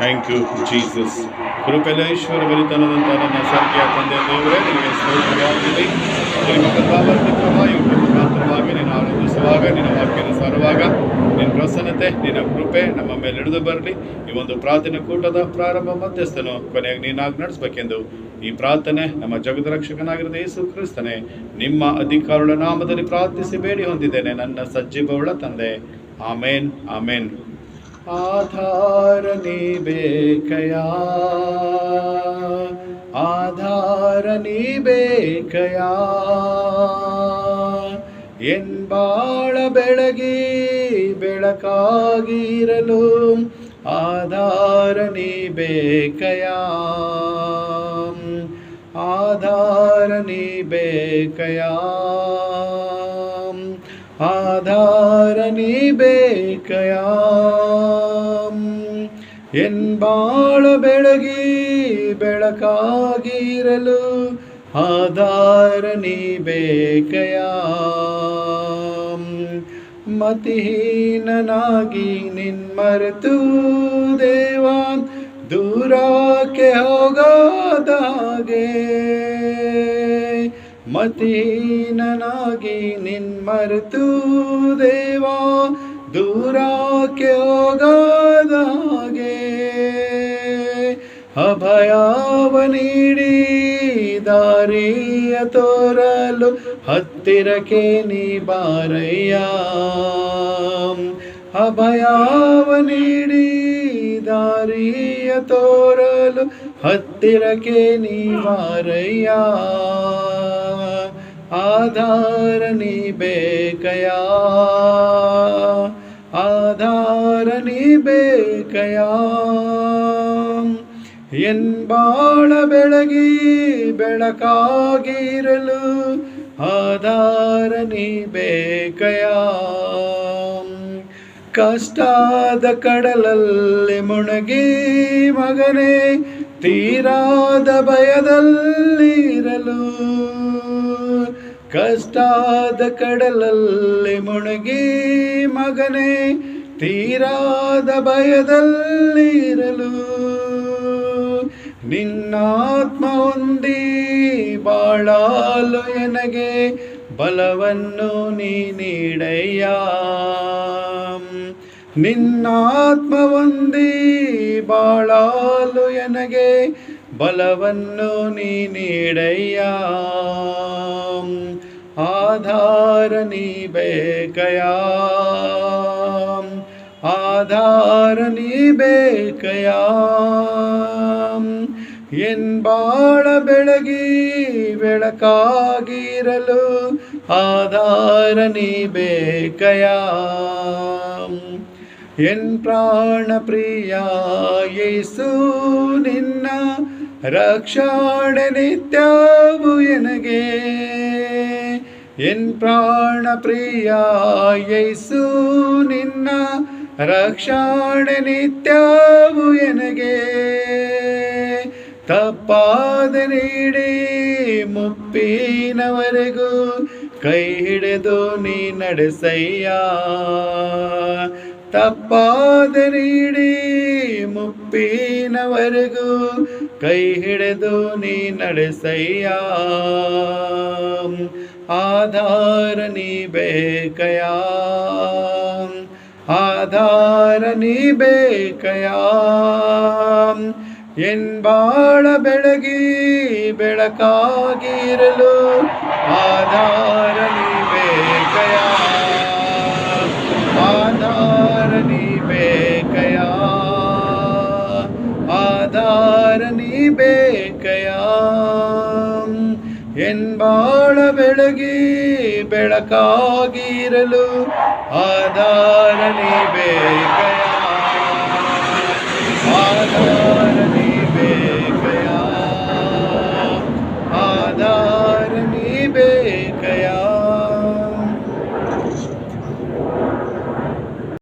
Thank you Jesus ಕೃಪೆಲೇಶ್ವರ ಈಶ್ವರ ಬಲಿತನದಂತ ನನ್ನ ಸಂಖ್ಯೆಯ ತಂದೆ ದೇವರೇ ನಿನಗೆ ಸ್ತೋತ್ರವಾಗಲಿ. ನಿಮ್ಮ ಕೃಪಾವರ್ತಿತವಾಗಿ ಮುಖಾಂತರವಾಗಿ ನಿನ್ನ ಆನಂದಿಸುವಾಗ ನಿನ್ನ ವಾಕ್ಯನ ಸಾರುವಾಗ, ನಿನ್ನ ಪ್ರಸನ್ನತೆ, ನಿನ್ನ ಕೃಪೆ ನಮ್ಮ ಮೇಲೆ ಹಿಡಿದು ಬರಲಿ. ಈ ಒಂದು ಪ್ರಾರ್ಥನೆ ಕೂಟದ ಪ್ರಾರಂಭ ಮಧ್ಯಸ್ಥನು ಕೊನೆಗೆ ನೀನಾಗಿ ನಡೆಸಬೇಕೆಂದು ಈ ಪ್ರಾರ್ಥನೆ ನಮ್ಮ ಜಗದ ರಕ್ಷಕನಾಗಿರುವ ಯೇಸು ಕ್ರಿಸ್ತನೇ, ನಿಮ್ಮ ಅಧಿಕಾರಗಳ ನಾಮದಲ್ಲಿ ಪ್ರಾರ್ಥಿಸಿ ಬೇಡಿ ಹೊಂದಿದ್ದೇನೆ ನನ್ನ ಸಜ್ಜೀವವುಳ್ಳ ತಂದೆ. ಆಮೇನ್ ಆಮೇನ್. ಆಧಾರ ನೀ ಬೇಕಯಾ ಆಧಾರ ನೀ ಬೇಕಯಾ ಎನ್ ಬಾಳ ಬೆಳಗಿ ಬೆಳಕಾಗಿರಲು ಆಧಾರ ನೀ ಬೇಕಯಾ ಆಧಾರ ನೀ ಬೇಕಯಾ ಬೇಕಯ? ಎನ್ ಬಾಳ ಬೆಳಗಿ ಬೆಳಕಾಗಿರಲು ಆಧಾರ ನೀ ಮತ್ತೀನನಾಗಿ ನಿನ್ ನಿನ್ಮರೆತು ದೇವಾನ್ ದೂರಕ್ಕೆ ಹೋಗದಾಗೆ ಮತಿಹೀನನಾಗಿ ನಿನ್ಮರೆತು ದೇವಾ ದೂರಕ್ಕೆ ಹೋಗದಾಗೆ ಅಭಯವ ನೀಡಿ, ದಾರಿಯ ತೋರಲು ಹತ್ತಿರಕ್ಕೆ ನೀ ಬಾರಯ್ಯ. ಅಭಯವ ನೀಡಿ, ದಾರಿಯ ತೋರಲು ಹತ್ತಿರಕ್ಕೆ ನೀ ಬಾರಯ್ಯ. ಆಧಾರ ನೀ ಬೇಕಯ ಆಧಾರ ನೀ ಬೇಕಯ ಎನ್ ಬಾಳ ಬೆಳಗಿ ಬೆಳಕಾಗಿರಲು ಆಧಾರ ನೀ ಬೇಕಯ ಕಷ್ಟಾದ ಕಡಲಲ್ಲಿ ಮುಣಗಿ ಮಗನೇ, ತೀರಾದ ಭಯದಲ್ಲಿರಲು ಕಷ್ಟಾದ ಕಡಲಲ್ಲಿ ಮುಣಗಿ ಮಗನೇ, ತೀರಾದ ಭಯದಲ್ಲಿರಲು ನಿನ್ನಾತ್ಮ ಹೊಂದಿ ಬಾಳಾಲು ಎನಗೆ ಬಲವನ್ನು ನೀ ನೀಡಯ್ಯ. ನಿನ್ನಾತ್ಮ ಹೊಂದಿ ಬಾಳಾಲು ಎನಗೆ ಬಲವನ್ನು ನೀ ನೀಡಯ್ಯ. ಆಧಾರ ನೀ ಬೇಕಯ ಆಧಾರ ನೀ ಬೇಕಯ ಎನ್ ಬಾಳ ಬೆಳಗಿ ಬೆಳಕಾಗಿರಲು ಆಧಾರ ನೀ ಬೇಕಯ ಎನ್ ಪ್ರಾಣ ಪ್ರಿಯ ಯೇಸು ನಿನ್ನ ರಕ್ಷಣೆ ನಿತ್ಯವು ಎನಗೆ. ಎನ್ ಪ್ರಾಣ ಪ್ರಿಯ ಯೇಸು, ನಿನ್ನ ರಕ್ಷಣೆ ನಿತ್ಯವು ಎನಗೆ. ತಪ್ಪಾದ ನೀಡಿ ಮುಪ್ಪಿನವರೆಗೂ ಕೈ ಹಿಡಿದು ನೀ ನಡೆಸಯ್ಯ. ತಪ್ಪಾದ ನೀಡಿ ಮುಪ್ಪಿನವರೆಗೂ ಕೈ ಹಿಡಿದು ನೀ ನಡೆಸಯ್ಯ. ಆಧಾರ ನೀ ಬೇಕಯ ಆಧಾರ ನೀ ಬೇಕಯ ಎನ್ ಬಾಳ ಬೆಳಗಿ ಬೆಳಕಾಗಿರಲು ಆಧಾರ ಆಧಾರ ನೀ ಬೇಕಯಾ? ಎನ್ ಬಾಳ ಬೆಳಗಿ ಬೆಳಕಾಗಿರಲು ಆಧಾರ ನೀ ಬೇಕಯಾ? ಆಧಾರ